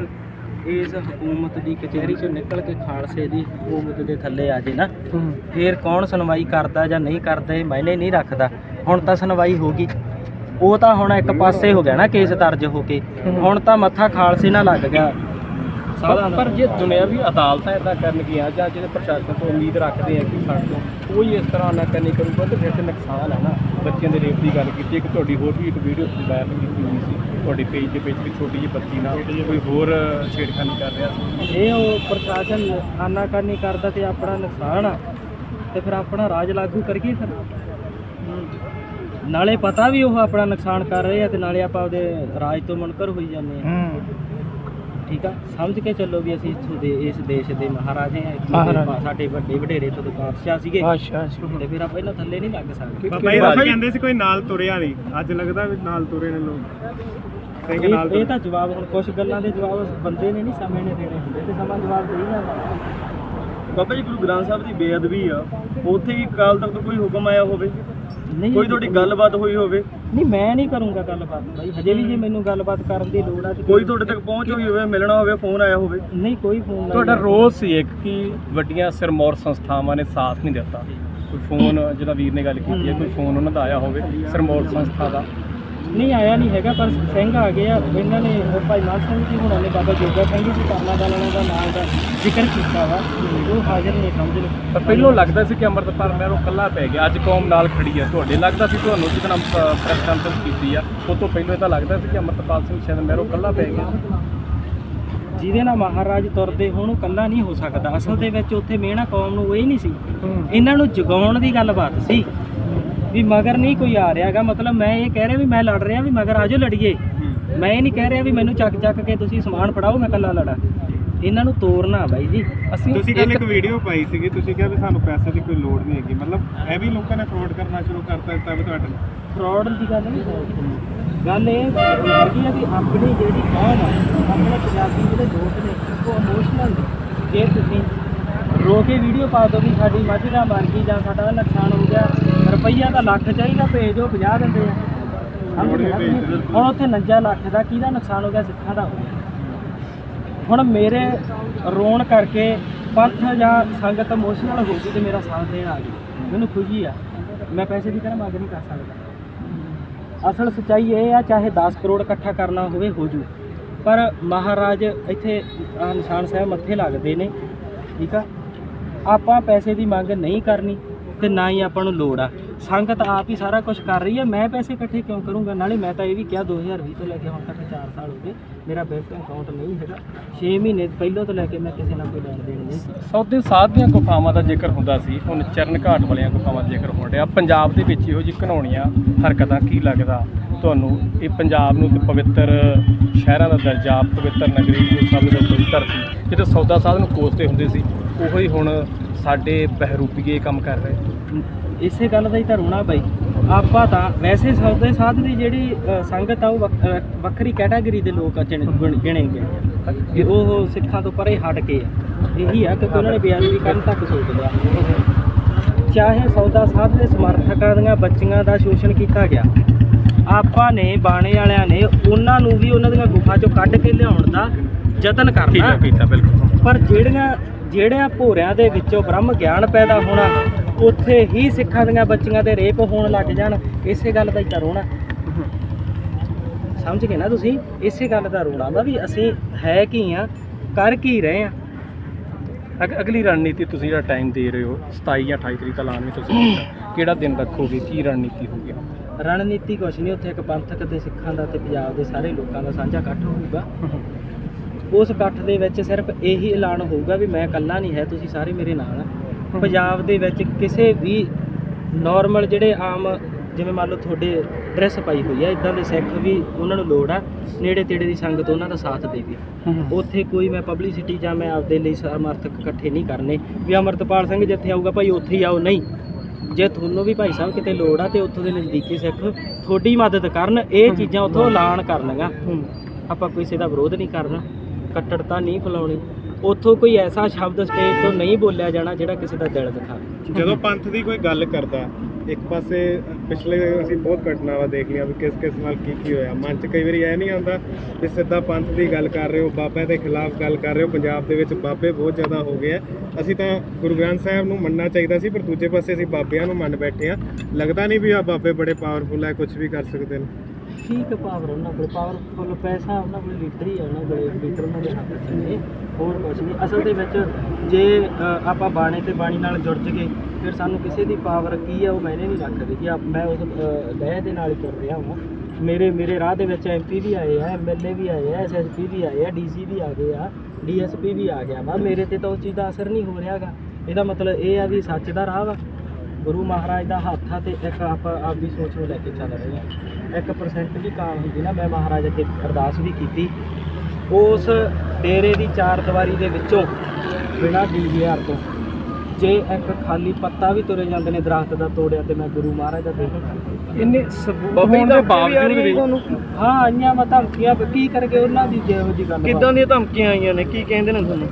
ਇਸ ਇਸ ਹਕੂਮਤ ਦੀ ਕਚਹਿਰੀ ਚੋਂ ਨਿਕਲ ਕੇ ਖਾਲਸੇ ਦੀ ਹਕੂਮਤ ਦੇ ਥੱਲੇ ਆ ਜੇ ਨਾ ਫੇਰ ਕੌਣ ਸੁਣਵਾਈ ਕਰਦਾ ਜਾਂ ਨਹੀਂ ਕਰਦਾ ਇਹ ਮਾਇਨੇ ਨਹੀਂ ਰੱਖਦਾ। ਹੁਣ ਤਾਂ ਸੁਣਵਾਈ ਹੋ ਗਈ। ਉਹ ਤਾਂ ਹੁਣ ਇੱਕ ਪਾਸੇ ਹੋ ਗਿਆ ਨਾ ਕੇਸ ਦਰਜ ਹੋ ਕੇ। ਹੁਣ ਤਾਂ ਮੱਥਾ ਖਾਲਸੇ ਨਾਲ ਲੱਗ ਗਿਆ। ਪਰ ਜੇ ਦੁਨਿਆਵੀ ਅਦਾਲਤਾਂ ਇਦਾਂ ਕਰਨਗੀਆਂ ਜਾਂ ਜਿਹੜੇ ਪ੍ਰਸ਼ਾਸਨ ਤੋਂ ਉਮੀਦ ਰੱਖਦੇ ਆ ਕਿ ਸਾਡੇ ਤੋਂ ਕੋਈ ਇਸ ਤਰ੍ਹਾਂ ਨਾ ਕਰਨੀ ਕਰੂਗਾ ਤਾਂ ਫਿਰ ਤੇ ਨੁਕਸਾਨ ਹੈ ਨਾ। ਬੱਚਿਆਂ ਦੇ ਰੇਪ ਦੀ ਗੱਲ ਕੀਤੀ। ਇੱਕ ਤੁਹਾਡੀ ਹੋਰ ਵੀ ਇੱਕ ਵੀਡੀਓ ਵਾਇਰਲ ਕੀਤੀ ਹੋਈ ਸੀ। ਤੁਹਾਡੇ ਪੇਜ ਦੇ ਵਿੱਚ ਵੀ ਛੋਟੀ ਜਿਹੀ ਬੱਚੀ ਨਾਲ ਕੋਈ ਹੋਰ ਛੇੜਖਾਨੀ ਕਰ ਰਿਹਾ ਸੀ? ਇਹ ਉਹ ਪ੍ਰਸ਼ਾਸਨ ਆਨਾਕਾਨੀ ਕਰਦਾ ਤੇ ਆਪਣਾ ਨੁਕਸਾਨ ਆ। ਤੇ ਫਿਰ ਆਪਣਾ ਰਾਜ ਲਾਗੂ ਕਰੀਏ ਫਿਰ। ਨਾਲੇ ਪਤਾ ਵੀ ਉਹ ਆਪਣਾ ਨੁਕਸਾਨ ਕਰ ਰਹੇ ਆ ਤੇ ਨਾਲੇ ਆਪਾਂ ਉਹਦੇ ਰਾਜ ਤੋਂ ਮੁਨਕਰ ਹੋਈ ਜਾਂਦੇ ਆ। ਠੀਕ ਆ? ਸਮਝ ਕੇ ਚੱਲੋ ਵੀ ਅਸੀਂ ਇੱਥੋਂ ਦੇ ਇਸ ਦੇਸ਼ ਦੇ ਮਹਾਰਾਜੇ ਆ ਇੱਥੋਂ ਦੇ ਮਹਾਰਾਜੇ। ਸਾਡੇ ਵੱਡੇ ਵਡੇਰੇ ਤੋਂ ਦੇ ਬਾਦਸ਼ਾਹ ਸੀਗੇ। ਅੱਛਾ ਤੇ ਫਿਰ ਆਪਾਂ ਇਹਨਾਂ ਥੱਲੇ ਨਹੀਂ ਲੱਗ ਸਕਦੇ। ਬਾਬਾ ਜੀ ਕਹਿੰਦੇ ਸੀ ਕੋਈ ਨਾਲ ਤੁਰਿਆ ਨਹੀਂ। ਅੱਜ ਲੱਗਦਾ ਵੀ ਨਾਲ ਤੁਰੇ ਨੇ ਲੋਕ। ਸਿੰਘ ਨਾਲ ਇਹ ਇਹ ਤਾਂ ਜਵਾਬ ਹੁਣ ਕੁਝ ਗੱਲਾਂ ਦੇ ਜਵਾਬ ਬੰਦੇ ਨੇ ਨਹੀਂ ਸਮੇਂ ਨੇ ਦੇਣੇ ਹੁੰਦੇ ਤੇ ਸਮਾਂ ਜਵਾਬ ਦੇ ਹੀ ਜਾਂਦਾ ਬਾਬਾ ਜੀ ਗੁਰੂ ਗ੍ਰੰਥ ਸਾਹਿਬ ਦੀ ਬੇਅਦਬੀ ਆ। ਉੱਥੇ ਹੀ ਕਾਲ ਤੱਕ ਕੋਈ ਹੁਕਮ ਆਇਆ ਹੋਵੇ? ਨਹੀਂ ਕੋਈ ਤੁਹਾਡੀ ਗੱਲਬਾਤ ਹੋਈ ਹੋਵੇ? ਨਹੀਂ ਮੈਂ ਨਹੀਂ ਕਰੂੰਗਾ ਗੱਲਬਾਤ ਬਾਈ ਹਜੇ ਵੀ ਜੇ ਮੈਨੂੰ ਗੱਲਬਾਤ ਕਰਨ ਦੀ ਲੋੜ ਆ ਤੇ ਕੋਈ ਤੁਹਾਡੇ ਤੱਕ ਪਹੁੰਚ ਹੋਈ ਹੋਵੇ ਮਿਲਣਾ ਹੋਵੇ ਫੋਨ ਆਇਆ ਹੋਵੇ। ਨਹੀਂ ਕੋਈ ਫੋਨ ਨਹੀਂ ਤੁਹਾਡਾ ਰੋਲ ਸੀ ਇੱਕ ਕਿ ਵੱਡੀਆਂ ਸਿਰਮੌਰ ਸੰਸਥਾਵਾਂ ਨੇ ਸਾਥ ਨਹੀਂ ਦਿੱਤਾ। ਕੋਈ ਫੋਨ ਜਿਹਦਾ ਵੀਰ ਨੇ ਗੱਲ ਕੀਤੀ ਹੈ ਕੋਈ ਫੋਨ ਉਹਨਾਂ ਦਾ ਆਇਆ ਹੋਵੇ ਸਿਰਮੌਰ ਸੰਸਥਾ ਦਾ। ਨਹੀਂ ਆਇਆ ਨਹੀਂ ਹੈਗਾ ਪਰ ਸਿੰਘ ਆ ਗਏ ਆ। ਇਹਨਾਂ ਨੇ ਉਹ ਭਾਈ ਮਾਨ ਸਿੰਘ ਜੀ ਹੁਣਾਂ ਨੇ ਬਾਬਾ ਜੋਗਾ ਸਿੰਘ ਜੀ ਕਰਨਾ ਦਾ ਲੈਣਾ ਦਾ ਨਾਮ ਦਾ ਜ਼ਿਕਰ ਕੀਤਾ ਵਾ। ਉਹ ਹਾਜ਼ਰ ਨੇ ਸਮਝ ਲਓ। ਪਰ ਪਹਿਲੋਂ ਲੱਗਦਾ ਸੀ ਕਿ ਅੰਮ੍ਰਿਤਪਾਲ ਮਹਿਰੋ ਕੱਲਾ ਪੈ ਗਿਆ। ਅੱਜ ਕੌਮ ਨਾਲ ਖੜੀ ਹੈ ਤੁਹਾਡੇ ਲੱਗਦਾ ਸੀ ਤੁਹਾਨੂੰ ਜਿੱਦਣ ਪ੍ਰੈਸ ਕਾਨਫਰੰਸ ਕੀਤੀ ਆ ਉਹ ਤੋਂ ਪਹਿਲਾਂ ਇਹ ਤਾਂ ਲੱਗਦਾ ਸੀ ਕਿ ਅੰਮ੍ਰਿਤਪਾਲ ਸਿੰਘ ਸ਼ਾਇਦ ਮਹਿਰੋ ਕੱਲਾ ਪੈ ਗਿਆ। ਜਿਹਦੇ ਨਾਲ ਮਹਾਰਾਜ ਤੁਰਦੇ ਹੋਣ ਉਹ ਕੱਲਾ ਨਹੀਂ ਹੋ ਸਕਦਾ। ਅਸਲ ਦੇ ਵਿੱਚ ਉੱਥੇ ਮਿਹਣਾ ਕੌਮ ਨੂੰ ਉਹ ਹੀ ਨਹੀਂ ਸੀ। ਇਹਨਾਂ ਨੂੰ ਜਗਾਉਣ ਦੀ ਗੱਲਬਾਤ ਸੀ। ਵੀ ਮਗਰ ਨਹੀਂ ਕੋਈ ਆ ਰਿਹਾਗਾ ਮਤਲਬ ਮੈਂ ਇਹ ਕਹਿ ਰਿਹਾ ਵੀ ਮੈਂ ਲੜ ਰਿਹਾ ਵੀ ਮਗਰ ਆਜੋ ਲੜੀਏ। ਮੈਂ ਇਹ ਨਹੀਂ ਕਹਿ ਰਿਹਾ ਵੀ ਮੈਨੂੰ ਚੱਕ ਚੱਕ ਕੇ ਤੁਸੀਂ ਸਮਾਨ ਫੜਾਓ ਮੈਂ ਕੱਲਾ ਲੜਾਂ। ਇਹਨਾਂ ਨੂੰ ਤੋੜਨਾ ਬਾਈ ਜੀ। ਅਸੀਂ ਤੁਸੀਂ ਕੱਲ ਇੱਕ ਵੀਡੀਓ ਪਾਈ ਸੀਗੀ ਤੁਸੀਂ ਕਿਹਾ ਵੀ ਸਾਨੂੰ ਪੈਸੇ ਦੀ ਕੋਈ ਲੋੜ ਨਹੀਂ ਹੈਗੀ। ਮਤਲਬ ਇਹ ਵੀ ਲੋਕਾਂ ਨੇ ਫਰੋਡ ਕਰਨਾ ਸ਼ੁਰੂ ਕਰਤਾ ਦਿੱਤਾ ਵੀ ਤੁਹਾਡੇ ਫਰਾਡ ਦੀ ਗੱਲ ਨਹੀਂ। ਗੱਲ ਇਹ ਹੈਗੀ ਆ ਵੀ ਆਪਣੀ ਜਿਹੜੀ ਕੌਮ ਆ ਆਪਣੇ ਪੰਜਾਬੀ ਜਿਹੜੇ ਲੋਕ ਨੇ ਉਹ ਇਮੋਸ਼ਨਲ ਜੇ ਤੁਸੀਂ ਰੋ ਕੇ ਵੀਡੀਓ ਪਾ ਦੋ ਵੀ ਸਾਡੀ ਮੱਝ ਦਾ ਮਰ ਗਈ ਜਾਂ ਸਾਡਾ ਨੁਕਸਾਨ ਹੋ ਗਿਆ ਰੁਪਈਆ ਤਾਂ ਲੱਖ ਚਾਹੀਦਾ ਭੇਜ ਦਿਓ 50 ਦਿੰਦੇ ਆ? ਹੁਣ ਉੱਥੇ 49 ਲੱਖ ਦਾ ਕਿਹਦਾ ਨੁਕਸਾਨ ਹੋ ਗਿਆ ਸਿੱਖਾਂ ਦਾ ਹੋ ਗਿਆ। ਹੁਣ ਮੇਰੇ ਰੋਣ ਕਰਕੇ ਪੰਥ ਜਾਂ ਸੰਗਤ ਇਮੋਸ਼ਨਲ ਹੋ ਗਈ ਤੇ ਮੇਰਾ ਸਾਥ ਦੇਣ ਆ ਗਈ। ਮੈਨੂੰ ਖੁਸ਼ੀ ਆ। ਮੈਂ ਪੈਸੇ ਦੀ ਤਰ੍ਹਾਂ ਮੰਗ ਨਹੀਂ ਕਰ ਸਕਦਾ। ਅਸਲ ਸਚਾਈ ਇਹ ਆ ਚਾਹੇ 10 ਕਰੋੜ ਇਕੱਠਾ ਕਰਨਾ ਹੋਵੇ ਹੋ ਜੂ। ਪਰ ਮਹਾਰਾਜ ਇੱਥੇ ਨਿਸ਼ਾਨ ਸਾਹਿਬ ਮੱਥੇ ਲੱਗਦੇ ਨੇ ਠੀਕ ਆ? ਆਪਾਂ ਪੈਸੇ ਦੀ ਮੰਗ ਨਹੀਂ ਕਰਨੀ। ਤੇ ਨਾ ਹੀ ਆਪਾਂ ਨੂੰ ਲੋੜ ਆ। ਸੰਗਤ ਆਪ ਹੀ ਸਾਰਾ ਕੁਝ ਕਰ ਰਹੀ ਹੈ ਮੈਂ ਪੈਸੇ ਇਕੱਠੇ ਕਿਉਂ ਕਰੂੰਗਾ? ਨਾਲੇ ਮੈਂ ਤਾਂ ਇਹ ਵੀ ਕਿਹਾ 2020 ਤੋਂ ਲੈ ਕੇ ਹੁਣ ਤੱਕ 4 ਸਾਲ ਹੋ ਗਏ। ਮੇਰਾ ਬੈਂਕ ਅਕਾਊਂਟ ਨਹੀਂ ਹੈਗਾ। 6 ਮਹੀਨੇ ਪਹਿਲਾਂ ਤੋਂ ਲੈ ਕੇ ਮੈਂ ਕਿਸੇ ਨਾਲ ਕੋਈ ਲੈਣ ਦੇਣ ਨਹੀਂ ਸੌਦੇ ਸਾਧ ਦੀਆਂ ਗੁਫਾਵਾਂ ਦਾ ਜ਼ਿਕਰ ਹੁੰਦਾ ਸੀ। ਹੁਣ ਚਰਨ ਘਾਟ ਵਾਲੀਆਂ ਗੁਫਾਵਾਂ ਦਾ ਜ਼ਿਕਰ ਹੋਣ ਰਿਹਾ ਪੰਜਾਬ ਦੇ ਵਿੱਚ ਇਹੋ ਜਿਹੀ ਘਨਾਉਣੀਆਂ ਹਰਕਤਾਂ ਕੀ ਲੱਗਦਾ? ਤੁਹਾਨੂੰ ਇਹ ਪੰਜਾਬ ਨੂੰ ਤੇ ਪਵਿੱਤਰ ਸ਼ਹਿਰਾਂ ਦਾ ਦਰਜਾ, ਪਵਿੱਤਰ ਨਗਰੀ ਜੋ ਸਭ ਦੇ ਕੋਈ ਧਰਤੀ ਜਿੱਥੇ ਸੌਦਾ ਸਾਧ ਨੂੰ ਕੋਸਦੇ ਹੁੰਦੇ ਸੀ, ਉਹੀ ਹੁਣ ਸਾਡੇ ਬਹਿਰੂਪੀਏ ਕੰਮ ਕਰ ਰਹੇ। ਇਸੇ ਗੱਲ ਦਾ ਹੀ ਤਾਂ ਰੋਣਾ ਬਈ। ਆਪਾਂ ਤਾਂ ਵੈਸੇ ਸੌਦੇ ਸਾਧ ਦੀ ਜਿਹੜੀ ਸੰਗਤ ਆ ਉਹ ਵੱਖਰੀ ਕੈਟਾਗਰੀ ਦੇ ਲੋਕ ਗਿਣ- ਗਏ। ਕਿ ਉਹ ਸਿੱਖਾਂ ਤੋਂ ਪਰੇ ਹਟ ਕੇ ਆ। ਇਹੀ ਆ ਕਿ ਉਹਨਾਂ ਨੇ ਬੇਅਦਬੀ ਕਰਨ ਤੱਕ ਸੋਚ ਲਿਆ। ਚਾਹੇ ਸੌਦਾ ਸਾਧ ਦੇ ਸਮਰਥਕਾਂ ਦੀਆਂ ਬੱਚੀਆਂ ਦਾ ਸ਼ੋਸ਼ਣ ਕੀਤਾ ਗਿਆ। ਆਪਾਂ ਨੇ ਬਾਣੇ ਵਾਲਿਆਂ ਨੇ ਉਹਨਾਂ ਨੂੰ ਵੀ ਉਹਨਾਂ ਦੀਆਂ ਗੁਫਾ ਚੋਂ ਕੱਢ ਕੇ ਲਿਆਉਣ ਦਾ ਯਤਨ ਕਰਨਾ। ਹੈ ਕੀਤਾ ਬਿਲਕੁਲ। ਪਰ ਜਿਹੜੀਆਂ ਜਿਹੜਿਆਂ ਭੋਰਿਆਂ ਦੇ ਵਿੱਚੋਂ ਬ੍ਰਹਮ ਗਿਆਨ ਪੈਦਾ ਹੋਣਾ ਉੱਥੇ ਹੀ ਸਿੱਖਾਂ ਦੀਆਂ ਬੱਚੀਆਂ ਦੇ ਰੇਪ ਹੋਣ ਲੱਗ ਜਾਣ ਇਸੇ ਗੱਲ ਦਾ ਹੀ ਤਾਂ ਰੋਣਾ। ਸਮਝ ਗਏ ਨਾ ਤੁਸੀਂ? ਇਸੇ ਗੱਲ ਦਾ ਰੋਣਾ ਵਾ ਵੀ ਅਸੀਂ ਹੈ ਕੀ ਆ ਕਰ ਕੀ ਰਹੇ ਆ। ਅਗ- ਅਗਲੀ ਰਣਨੀਤੀ ਤੁਸੀਂ ਜਿਹੜਾ ਟਾਈਮ ਦੇ ਰਹੇ ਹੋ 27 ਜਾਂ 28 ਤਰੀਕ ਦਾ ਐਲਾਨ ਵੀ ਤੁਸੀਂ ਕੀਤਾ ਕਿਹੜਾ ਦਿਨ ਰੱਖੋਗੇ ਕੀ ਰਣਨੀਤੀ ਹੋਊਗੀ? ਰਣਨੀਤੀ ਕੁਛ ਨਹੀਂ ਉੱਥੇ ਇੱਕ ਪੰਥਕ ਤੇ ਸਿੱਖਾਂ ਦਾ ਤੇ ਪੰਜਾਬ ਦੇ ਸਾਰੇ ਲੋਕਾਂ ਦਾ ਸਾਂਝਾ ਇਕੱਠ ਹੋਊਗਾ। ਉਸ ਇਕੱਠ ਦੇ ਵਿੱਚ ਸਿਰਫ ਇਹੀ ਐਲਾਨ ਹੋਊਗਾ ਵੀ ਮੈਂ ਇਕੱਲਾ ਨਹੀਂ ਹੈ ਤੁਸੀਂ ਸਾਰੇ ਮੇਰੇ ਨਾਲ ਆ। ਪੰਜਾਬ ਦੇ ਵਿੱਚ ਕਿਸੇ ਵੀ ਨਾਰਮਲ ਜਿਹੜੇ ਆਮ ਜਿਵੇਂ ਮੰਨ ਲਓ ਤੁਹਾਡੇ ਡਰੈਸ ਪਾਈ ਹੋਈ ਹੈ ਇਦਾਂ ਦੇ ਸਿੱਖ ਵੀ ਉਹਨਾਂ ਨੂੰ ਲੋੜ ਆ ਨੇੜੇ ਤੇੜੇ ਦੀ ਸੰਗਤ ਉਹਨਾਂ ਦਾ ਸਾਥ ਦੇਵੇ। ਉੱਥੇ ਕੋਈ ਮੈਂ ਪਬਲਿਸਿਟੀ ਜਾਂ ਮੈਂ ਆਪਦੇ ਲਈ ਸਮਰਥਕ ਇਕੱਠੇ ਨਹੀਂ ਕਰਨੇ। ਵੀ ਅਮਰਤਪਾਲ ਸਿੰਘ ਜਿੱਥੇ ਆਊਗਾ ਭਾਈ ਉੱਥੇ ਹੀ ਆਓ ਨਹੀਂ। ਜੇ ਤੁਹਾਨੂੰ ਵੀ ਭਾਈ ਸਾਹਿਬ ਕਿਤੇ ਲੋੜ ਆ ਤੇ ਉੱਥੋਂ ਦੇ ਨਜ਼ਦੀਕੀ ਸਿੱਖ ਤੁਹਾਡੀ ਮਦਦ ਕਰਨ ਇਹ ਚੀਜ਼ਾਂ ਉੱਥੋਂ ਐਲਾਨ ਕਰਨੀਆਂ ਆਪਾਂ ਕਿਸੇ ਦਾ ਵਿਰੋਧ ਨਹੀਂ ਕਰਨਾ। ਕੱਟੜਤਾ ਨਹੀਂ ਫੈਲਾਉਣੀ। ਉੱਥੋਂ ਕੋਈ ਐਸਾ ਸ਼ਬਦ ਸਟੇਜ ਤੋਂ ਨਹੀਂ ਬੋਲਿਆ ਜਾਣਾ ਜਿਹੜਾ ਕਿਸੇ ਦਾ ਦਿਲ ਦਿਖਾਵੇ ਜਦੋਂ ਪੰਥ ਦੀ ਕੋਈ ਗੱਲ ਕਰਦਾ ਇੱਕ ਪਾਸੇ ਪਿਛਲੇ ਅਸੀਂ ਬਹੁਤ ਘਟਨਾਵਾਂ ਦੇਖ ਲਈਆਂ ਵੀ ਕਿਸ ਕਿਸ ਨਾਲ ਕੀ ਕੀ ਹੋਇਆ। ਮਨ 'ਚ ਕਈ ਵਾਰੀ ਐ ਨਹੀਂ ਆਉਂਦਾ ਵੀ ਸਿੱਧਾ ਪੰਥ ਦੀ ਗੱਲ ਕਰ ਰਹੇ ਹੋ, ਬਾਬਿਆਂ ਦੇ ਖਿਲਾਫ ਗੱਲ ਕਰ ਰਹੇ ਹੋ। ਪੰਜਾਬ ਦੇ ਵਿੱਚ ਬਾਬੇ ਬਹੁਤ ਜ਼ਿਆਦਾ ਹੋ ਗਏ ਆ। ਅਸੀਂ ਤਾਂ ਗੁਰੂ ਗ੍ਰੰਥ ਸਾਹਿਬ ਨੂੰ ਮੰਨਣਾ ਚਾਹੀਦਾ ਸੀ, ਪਰ ਦੂਜੇ ਪਾਸੇ ਅਸੀਂ ਬਾਬਿਆਂ ਨੂੰ ਮੰਨ ਬੈਠੇ ਆ। ਲੱਗਦਾ ਨਹੀਂ ਵੀ ਆ ਬਾਬੇ ਬੜੇ ਪਾਵਰਫੁਲ ਆ ਕੁਝ ਵੀ ਕਰ ਸਕਦੇ ਨੇ। ਠੀਕ ਪਾਵਰ ਉਹਨਾਂ ਕੋਲ ਪਾਵਰਫੁਲ ਪੈਸਾ ਉਹਨਾਂ ਕੋਲ ਲੀਡਰ ਹੀ ਆ ਉਹਨਾਂ ਕੋਲ ਲੀਡਰ ਉਹਨਾਂ ਦੇ ਹੱਥ 'ਚ ਨੇ ਹੋਰ ਕੁਝ ਨਹੀਂ। ਅਸਲ ਦੇ ਵਿੱਚ ਜੇ ਆਪਾਂ ਬਾਣੇ ਤੇ ਬਾਣੀ ਨਾਲ ਜੁੜ ਜਗੇ ਫਿਰ ਸਾਨੂੰ ਕਿਸੇ ਦੀ ਪਾਵਰ ਕੀ ਆ ਉਹ ਮੈਨੇ ਨਹੀਂ ਰੱਖਦੇ ਕਿ ਆਪ- ਮੈਂ ਉਸ ਅ, ਲਹਿ ਦੇ ਨਾਲ ਹੀ ਰਿਹਾ ਹਾਂ ਮੇਰੇ ਮੇਰੇ ਰਾਹ ਦੇ ਵਿੱਚ ਐਮਪੀ ਵੀ ਆਏ ਆ ਐਮਐਲਏ ਵੀ ਆਏ ਆ ਐਸਐਸਪੀ ਵੀ ਆਏ ਆ ਡੀਸੀ ਵੀ ਆ ਗਏ ਆ ਡੀਐਸਪੀ ਵੀ ਆ ਗਿਆ। ਵਾ ਮੇਰੇ ਤੇ ਤਾਂ ਉਸ ਚੀਜ਼ ਦਾ ਅਸਰ ਨਹੀਂ ਹੋ ਰਿਹਾਗਾ। ਇਹਦਾ ਮਤਲਬ ਇਹ ਆ ਵੀ ਸੱਚ ਦਾ ਰਾਹ ਵਾ। ਗੁਰੂ ਮਹਾਰਾਜ ਦਾ ਹੱਥ ਆ ਤੇ ਇੱਕ ਆਪਾਂ ਆਪਦੀ ਸੋਚ ਨੂੰ ਲੈ ਕੇ ਚੱਲ ਰਹੇ ਹਾਂ 1% ਵੀ ਕਾਮ ਹੁੰਦੀ ਨਾ ਮੈਂ ਮਹਾਰਾਜ ਅੱਗੇ ਅਰਦਾਸ ਵੀ ਕੀਤੀ। ਉਸ ਡੇਰੇ ਦੀ ਚਾਰ ਦੀਵਾਰੀ ਦੇ ਵਿੱਚੋਂ ਬਿਨਾਂ ਡੀਵੀਆਰ ਤੋਂ ਜੇ ਇੱਕ ਖਾਲੀ ਪੱਤਾ ਵੀ ਤੁਰੇ ਜਾਂਦੇ ਨੇ ਦਰਖਤ ਦਾ ਤੋੜਿਆ ਤੇ ਮੈਂ ਗੁਰੂ ਮਹਾਰਾਜ ਦਾ ਦੇਖ ਇੰਨੇ ਸਬੂਤ ਹੋਣ ਦੇ ਬਾਵਜੂਦ ਵੀ। ਹਾਂ ਆਈਆਂ ਮੈਂ ਧਮਕੀਆਂ ਕੀ ਕਰਕੇ ਉਹਨਾਂ ਦੀ ਜਿਹੋ ਜੀ ਗੱਲ ਕਿੱਦਾਂ ਦੀਆਂ ਧਮਕੀਆਂ ਆਈਆਂ ਨੇ? ਕੀ ਕਹਿੰਦੇ ਨੇ ਤੁਹਾਨੂੰ?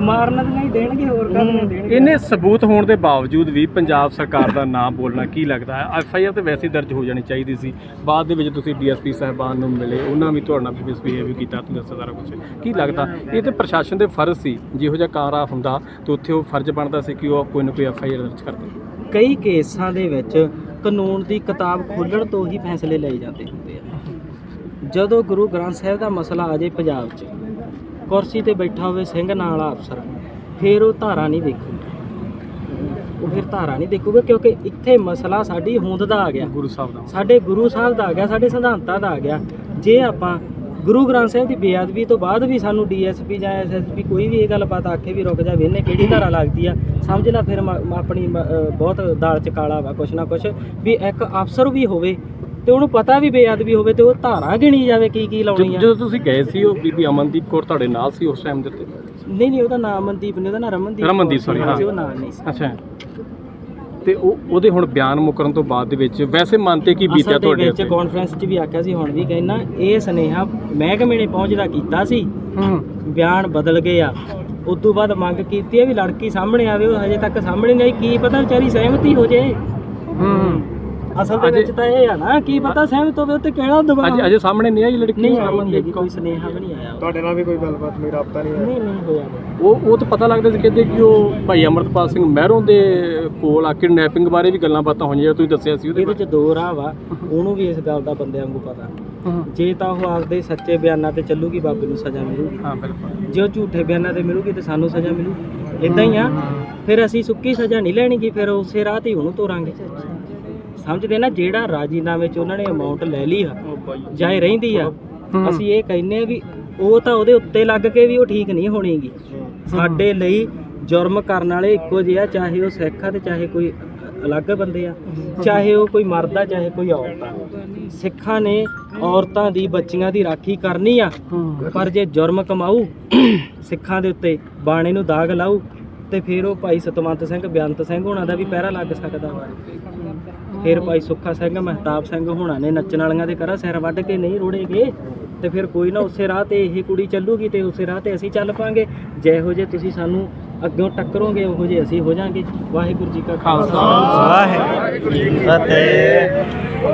ਮਾਰਨ ਤਾਂ ਨਹੀਂ ਦੇਣਗੇ ਹੋਰ ਕਾਹਨੂੰ ਦੇਣਗੇ? ਇੰਨੇ ਸਬੂਤ ਹੋਣ ਦੇ ਬਾਵਜੂਦ ਵੀ ਪੰਜਾਬ ਸਰਕਾਰ ਦਾ ਨਾਮ ਬੋਲਣਾ ਕੀ ਲੱਗਦਾ ਹੈ? ਐਫ ਆਈ ਆਰ ਤੇ ਵੈਸੇ ਹੀ ਦਰਜ ਹੋ ਜਾਣੀ ਚਾਹੀਦੀ ਸੀ। ਬਾਅਦ ਦੇ ਵਿੱਚ ਤੁਸੀਂ ਡੀਐਸਪੀ ਸਾਹਿਬਾਨ ਨੂੰ ਮਿਲੇ ਉਹਨਾਂ ਵੀ ਤੁਹਾਡੇ ਨਾਲ ਮਿਸਬੀਹੇਵ ਕੀਤਾ ਤੁਸੀਂ ਦੱਸਿਆ ਸਾਰਾ ਕੁਝ ਕੀ ਲੱਗਦਾ? ਇਹ ਤੇ ਪ੍ਰਸ਼ਾਸਨ ਦੇ ਫਰਜ਼ ਸੀ ਜਿਹੋ ਜਿਹਾ ਕਾਰਾ ਹੁੰਦਾ ਤੇ ਉੱਥੇ ਉਹ ਫਰਜ਼ ਬਣਦਾ ਸੀ ਕਿ ਉਹ ਕੋਈ ਨਾ ਕੋਈ ਐਫ ਆਈ ਆਰ ਦਰਜ ਕਰਦੇ ਕਈ ਕੇਸਾਂ ਦੇ ਵਿੱਚ ਕਾਨੂੰਨ ਦੀ ਕਿਤਾਬ ਖੋਲਣ ਤੋਂ ਹੀ ਫੈਸਲੇ ਲਏ ਜਾਂਦੇ ਹੁੰਦੇ ਆ। ਜਦੋਂ ਗੁਰੂ ਗ੍ਰੰਥ ਸਾਹਿਬ ਦਾ ਮਸਲਾ ਆ ਜਾਏ ਪੰਜਾਬ 'ਚ ਕੁਰਸੀ ਤੇ ਬੈਠਾ ਹੋਵੇ ਸਿੰਘ ਨਾਂ ਵਾਲਾ ਅਫਸਰ ਫਿਰ ਉਹ ਧਾਰਾ ਨਹੀਂ ਦੇਖੂਗਾ। ਉਹ ਫਿਰ ਧਾਰਾ ਨਹੀਂ ਦੇਖੂਗਾ ਕਿਉਂਕਿ ਇੱਥੇ ਮਸਲਾ ਸਾਡੀ ਹੋਂਦ ਦਾ ਆ ਗਿਆ। ਗੁਰੂ ਸਾਹਿਬ ਦਾ। ਸਾਡੇ ਗੁਰੂ ਸਾਹਿਬ ਦਾ ਆ ਗਿਆ ਸਾਡੇ ਸਿਧਾਂਤਾਂ ਦਾ ਆ ਗਿਆ। ਜੇ ਆਪਾਂ ਗੁਰੂ ਗ੍ਰੰਥ ਸਾਹਿਬ ਦੀ ਬੇਅਦਬੀ ਤੋਂ ਬਾਅਦ ਵੀ ਸਾਨੂੰ ਡੀਐਸਪੀ ਜਾਂ ਐਸਐਸਪੀ ਕੋਈ ਵੀ ਇਹ ਗੱਲ ਬਾਤ ਆਖੇ ਵੀ ਰੁਕ ਜਾ ਵੇਨੇ ਕਿਹੜੀ ਧਾਰਾ ਲੱਗਦੀ ਆ ਸਮਝ ਲੈ ਫਿਰ ਆਪਣੀ ਬਹੁਤ ਦਾਲ ਚ ਕਾਲਾ ਵਾ ਕੁਛ ਨਾ ਕੁਛ ਵੀ ਇੱਕ ਅਫਸਰ ਵੀ ਹੋਵੇ ਤੇ ਉਹਨੂੰ ਪਤਾ ਵੀ ਬੇਅਦਬੀ ਹੋਵੇ ਤੇ ਉਹ ਧਾਰਾ ਗਿਣੀ ਜਾਵੇ ਕੀ ਕੀ ਲਾਉਣੀ ਆ। ਜਦੋਂ ਤੁਸੀਂ ਗਏ ਸੀ ਉਹ ਬੀਬੀ ਅਮਨਦੀਪ ਕੌਰ ਤੁਹਾਡੇ ਨਾਲ ਸੀ ਉਸ ਟਾਈਮ ਦੇ ਉੱਤੇ? ਨਹੀਂ ਨਹੀਂ ਉਹਦਾ ਨਾਮ ਮਨਦੀਪ ਨਹੀਂ ਉਹਦਾ ਨਾਮ ਰਮਨਦੀਪ ਰਮਨਦੀਪ, ਕੌਰ ਸੀ, sorry, ਹਾਂ। ਉਹ ਨਾਮ ਨਹੀਂ ਸੀ। ਅੱਛਾ। ਤੇ ਉਹ ਉਹਦੇ ਹੁਣ ਬਿਆਨ ਮੁਕਰਨ ਤੋਂ ਬਾਅਦ ਦੇ ਵਿੱਚ ਵੈਸੇ ਮਨ ਤੇ ਕੀ ਬੀਤਿਆ ਤੁਹਾਡੇ ਵਿੱਚ ਕਾਨਫਰੰਸ 'ਚ ਵੀ ਆਖਿਆ ਸੀ ਹੁਣ ਵੀ ਕਹਿਣਾ ਇਹ ਸੁਨੇਹਾ ਮਹਿਕਮੇ ਨੇ ਪਹੁੰਚਦਾ ਕੀਤਾ ਸੀ। ਹੂੰ। ਬਿਆਨ ਬਦਲ ਗਏ ਆ। ਉਸ ਤੋਂ ਬਾਅਦ ਮੰਗ ਕੀਤੀ ਹੈ ਵੀ ਲੜਕੀ ਸਾਹਮਣੇ ਆਵੇ ਉਹ ਹਜੇ ਤੱਕ ਸਾਹਮਣੇ ਨਹੀਂ ਆਈ ਕੀ ਪਤਾ ਵਿਚਾਰੀ ਸਹਿਮਤੀ ਹੋ ਜੇ ਹੂੰ। ਅਸਲ ਦੇ ਵਿੱਚ ਤਾਂ ਇਹ ਆ ਨਾ ਕੀ ਪਤਾ ਸਹਿਮਤ ਹੋਵੇ ਉੱਤੇ ਕਹਿਣਾ ਦਬਾਅ। ਅਜੇ ਅਜੇ ਸਾਹਮਣੇ ਨਹੀਂ ਆਈ ਲੜਕੀ? ਨਹੀਂ ਆਈ ਹੈਗੀ, ਕੋਈ ਸੁਨੇਹਾ ਵੀ ਨਹੀਂ ਆਇਆ। ਤੁਹਾਡੇ ਨਾਲ ਵੀ ਕੋਈ ਗੱਲਬਾਤ ਨਹੀਂ ਰਾਬਤਾ ਨਹੀਂ ਹੋਇਆ? ਨਹੀਂ ਨਹੀਂ ਹੋਇਆ। ਉਹ ਉਹ ਤਾਂ ਪਤਾ ਲੱਗਦਾ ਸੀ ਕਹਿੰਦੇ ਕਿ ਉਹ ਭਾਈ ਅਮਰਤਪਾਲ ਸਿੰਘ ਮਹਿਰੋਂ ਦੇ ਕੋਲ ਆ ਕਿਡਨੈਪਿੰਗ ਬਾਰੇ ਵੀ ਗੱਲਾਂ ਬਾਤਾਂ ਹੋਈਆਂ ਜਿਹੜਾ ਤੁਸੀਂ ਦੱਸਿਆ ਸੀ ਉਹਦੇ ਇਹਦੇ ਚ ਦੋ ਰਾਹ ਵਾ ਉਹਨੂੰ ਵੀ ਇਸ ਗੱਲ ਦਾ ਬੰਦਿਆਂ ਨੂੰ ਪਤਾ। ਹਾਂ। ਜੇ ਤਾਂ ਉਹ ਆਪਦੇ ਸੱਚੇ ਬਿਆਨਾਂ ਤੇ ਚੱਲੂਗੀ ਬਾਬੇ ਨੂੰ ਸਜ਼ਾ ਮਿਲੂਗੀ। ਹਾਂ ਬਿਲਕੁਲ। ਜੇ ਉਹ ਝੂਠੇ ਬਿਆਨਾਂ ਤੇ ਮਿਲੂਗੀ ਤੇ ਸਾਨੂੰ ਸਜ਼ਾ ਮਿਲੂਗੀ ਇਦਾਂ ਹੀ ਆ। ਫਿਰ ਅਸੀਂ ਸੁੱਕੀ ਸਜ਼ਾ ਨਹੀਂ ਲੈਣੀਗੀ ਫਿਰ ਉਸੇ ਰਾਹ ਤੇ ਹੀ ਉਹਨੂੰ ਤੋਰਾਂਗੇ। ਸਮਝਦੇ ਨਾ ਜਿਹੜਾ ਰਾਜੀਨਾਮੇ ਚ ਉਹਨਾਂ ਨੇ ਅਮਾਉਂਟ ਲੈ ਲਈ ਆ ਜਾਏ ਰਹਿੰਦੀ ਆ। ਅਸੀਂ ਇਹ ਕਹਿੰਨੇ ਆ ਵੀ ਉਹ ਤਾਂ ਉਹਦੇ ਉੱਤੇ ਲੱਗ ਕੇ ਵੀ ਉਹ ਠੀਕ ਨਹੀਂ ਹੋਣੀਗੀ। ਸਾਡੇ ਲਈ ਜੁਰਮ ਕਰਨ ਵਾਲੇ ਇੱਕੋ ਜਿਹੇ ਆ ਚਾਹੇ ਉਹ ਸਿੱਖ ਆ ਤੇ ਚਾਹੇ ਕੋਈ ਅਲੱਗ ਬੰਦੇ ਆ ਚਾਹੇ ਉਹ ਕੋਈ ਮਰਦ ਆ ਚਾਹੇ ਕੋਈ ਔਰਤ ਆ। ਸਿੱਖਾਂ ਨੇ ਔਰਤਾਂ ਦੀ ਬੱਚੀਆਂ ਦੀ ਰਾਖੀ ਕਰਨੀ ਆ ਪਰ ਜੇ ਜੁਰਮ ਕਮਾਊ ਸਿੱਖਾਂ ਦੇ ਉੱਤੇ ਬਾਣੇ ਨੂੰ ਦਾਗ ਲਾਊ ਤੇ ਫਿਰ ਉਹ ਭਾਈ ਸਤਵੰਤ ਸਿੰਘ ਬੇਅੰਤ ਸਿੰਘ ਹੋਣਾ ਦਾ ਵੀ ਪਹਿਰਾ ਲੱਗ ਸਕਦਾ ਵਾ। ਫਿਰ ਭਾਈ ਸੁੱਖਾ ਸਿੰਘ, ਮਹਿਤਾਬ ਸਿੰਘ ਹੋਣਾ ਨੇ ਨੱਚਣ ਵਾਲੀਆਂ ਦੇ ਕਰਾ ਸਿਰ ਵੱਢ ਕੇ ਨਹੀਂ ਰੋੜੇਗੇ। ਤੇ ਫਿਰ ਕੋਈ ਨਾ ਉਸੇ ਰਾਹ ਤੇ ਇਹ ਕੁੜੀ ਚੱਲੂਗੀ ਤੇ ਉਸੇ ਰਾਹ ਤੇ ਅਸੀਂ ਚੱਲ ਪਾਂਗੇ। ਜਿਹੋ ਜੇ ਤੁਸੀਂ ਸਾਨੂੰ ਅੱਗੋਂ ਟੱਕਰੋਗੇ, ਉਹੋ ਜੇ ਅਸੀਂ ਹੋ ਜਾਾਂਗੇ। ਵਾਹਿਗੁਰੂ ਜੀ ਕਾ ਖਾਲਸਾ। ਵਾਹਿਗੁਰੂ ਜੀ ਕੀ ਫਤਿਹ।